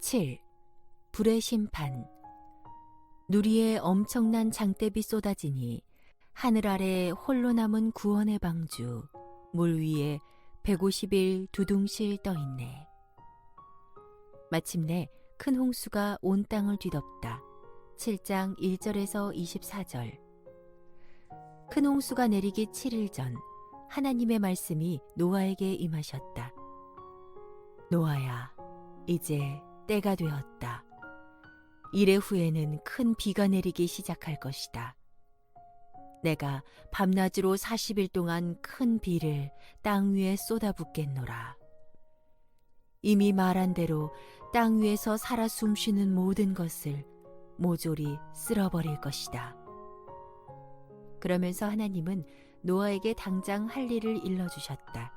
7. 불의 심판 누리에 엄청난 장대비 쏟아지니 하늘 아래 홀로 남은 구원의 방주 물 위에 150일 두둥실 떠 있네. 마침내 큰 홍수가 온 땅을 뒤덮다. 7장 1절에서 24절. 큰 홍수가 내리기 7일 전 하나님의 말씀이 노아에게 임하셨다. 노아야, 이제 때가 되었다. 이래 후에는 큰 비가 내리기 시작할 것이다. 내가 밤낮으로 40일 동안 큰 비를 땅 위에 쏟아붓겠노라. 이미 말한 대로 땅 위에서 살아 숨쉬는 모든 것을 모조리 쓸어버릴 것이다. 그러면서 하나님은 노아에게 당장 할 일을 일러주셨다.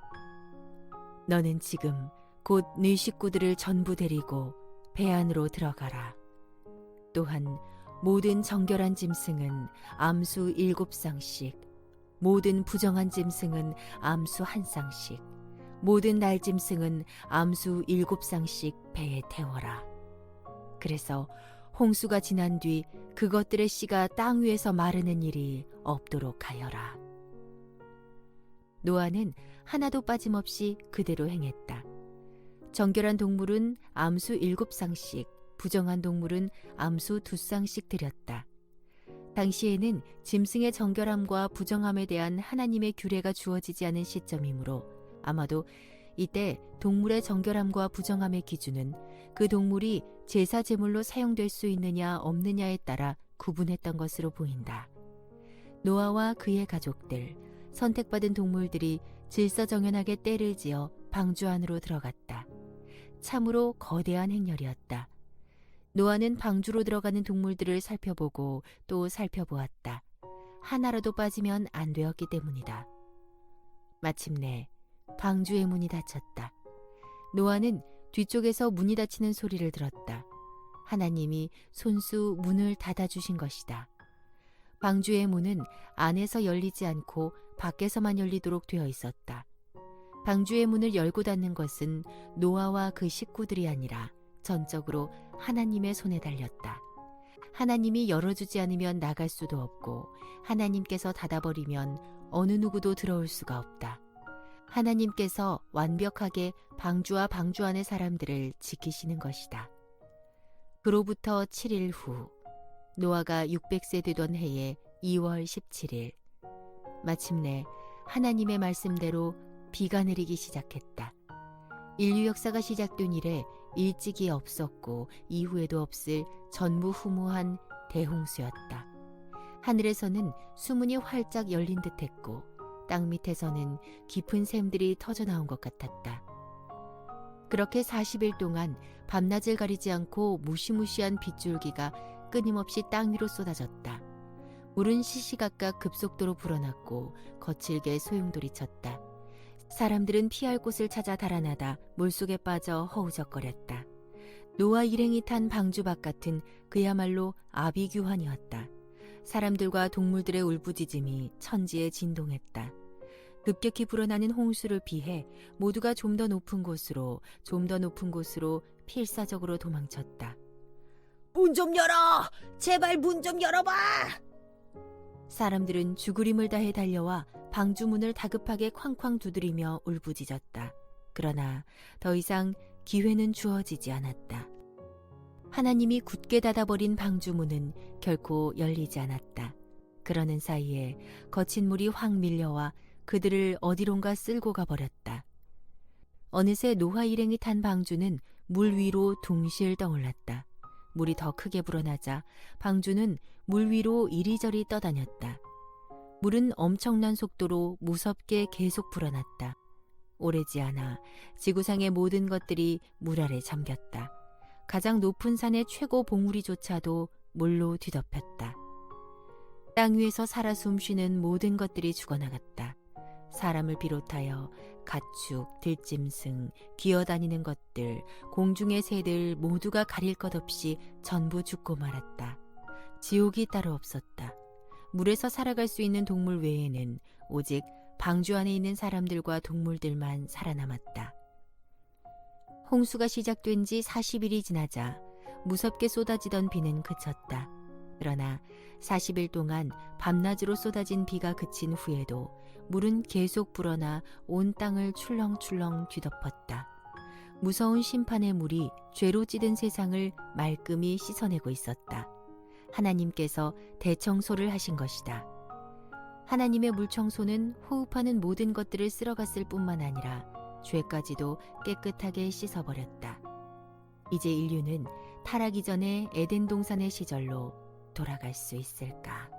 너는 지금 곧 네 식구들을 전부 데리고 배 안으로 들어가라. 또한 모든 정결한 짐승은 암수 일곱 쌍씩, 모든 부정한 짐승은 암수 한 쌍씩, 모든 날 짐승은 암수 일곱 쌍씩 배에 태워라. 그래서 홍수가 지난 뒤 그것들의 씨가 땅 위에서 마르는 일이 없도록 하여라. 노아는 하나도 빠짐없이 그대로 행했다. 정결한 동물은 암수 일곱 쌍씩, 부정한 동물은 암수 두 쌍씩 드렸다. 당시에는 짐승의 정결함과 부정함에 대한 하나님의 규례가 주어지지 않은 시점이므로 아마도 이때 동물의 정결함과 부정함의 기준은 그 동물이 제사 제물로 사용될 수 있느냐 없느냐에 따라 구분했던 것으로 보인다. 노아와 그의 가족들, 선택받은 동물들이 질서정연하게 때를 지어 방주 안으로 들어갔다. 참으로 거대한 행렬이었다. 노아는 방주로 들어가는 동물들을 살펴보고 또 살펴보았다. 하나라도 빠지면 안 되었기 때문이다. 마침내 방주의 문이 닫혔다. 노아는 뒤쪽에서 문이 닫히는 소리를 들었다. 하나님이 손수 문을 닫아주신 것이다. 방주의 문은 안에서 열리지 않고 밖에서만 열리도록 되어 있었다. 방주의 문을 열고 닫는 것은 노아와 그 식구들이 아니라 전적으로 하나님의 손에 달렸다. 하나님이 열어주지 않으면 나갈 수도 없고 하나님께서 닫아버리면 어느 누구도 들어올 수가 없다. 하나님께서 완벽하게 방주와 방주 안의 사람들을 지키시는 것이다. 그로부터 7일 후 노아가 600세 되던 해의 2월 17일 마침내 하나님의 말씀대로 비가 내리기 시작했다. 인류 역사가 시작된 이래 일찍이 없었고 이후에도 없을 전무후무한 대홍수였다. 하늘에서는 수문이 활짝 열린 듯했고 땅 밑에서는 깊은 샘들이 터져 나온 것 같았다. 그렇게 40일 동안 밤낮을 가리지 않고 무시무시한 빗줄기가 끊임없이 땅 위로 쏟아졌다. 물은 시시각각 급속도로 불어났고 거칠게 소용돌이 쳤다. 사람들은 피할 곳을 찾아 달아나다 물속에 빠져 허우적거렸다. 노아 일행이 탄 방주 바깥은 그야말로 아비규환이었다. 사람들과 동물들의 울부짖음이 천지에 진동했다. 급격히 불어나는 홍수를 피해 모두가 좀 더 높은 곳으로 좀 더 높은 곳으로 필사적으로 도망쳤다. 문 좀 열어! 제발 문 좀 열어봐! 사람들은 죽을 힘을 다해 달려와 방주문을 다급하게 쾅쾅 두드리며 울부짖었다. 그러나 더 이상 기회는 주어지지 않았다. 하나님이 굳게 닫아버린 방주문은 결코 열리지 않았다. 그러는 사이에 거친 물이 확 밀려와 그들을 어디론가 쓸고 가버렸다. 어느새 노화 일행이 탄 방주는 물 위로 둥실 떠올랐다. 물이 더 크게 불어나자 방주는 물 위로 이리저리 떠다녔다. 물은 엄청난 속도로 무섭게 계속 불어났다. 오래지 않아 지구상의 모든 것들이 물 아래 잠겼다. 가장 높은 산의 최고 봉우리조차도 물로 뒤덮였다. 땅 위에서 살아 숨쉬는 모든 것들이 죽어나갔다. 사람을 비롯하여 가축, 들짐승, 기어다니는 것들, 공중의 새들 모두가 가릴 것 없이 전부 죽고 말았다. 지옥이 따로 없었다. 물에서 살아갈 수 있는 동물 외에는 오직 방주 안에 있는 사람들과 동물들만 살아남았다. 홍수가 시작된 지 40일이 지나자 무섭게 쏟아지던 비는 그쳤다. 그러나 40일 동안 밤낮으로 쏟아진 비가 그친 후에도 물은 계속 불어나 온 땅을 출렁출렁 뒤덮었다. 무서운 심판의 물이 죄로 찌든 세상을 말끔히 씻어내고 있었다. 하나님께서 대청소를 하신 것이다. 하나님의 물청소는 호흡하는 모든 것들을 쓸어갔을 뿐만 아니라 죄까지도 깨끗하게 씻어버렸다. 이제 인류는 타락 이전의 에덴 동산의 시절로 돌아갈 수 있을까?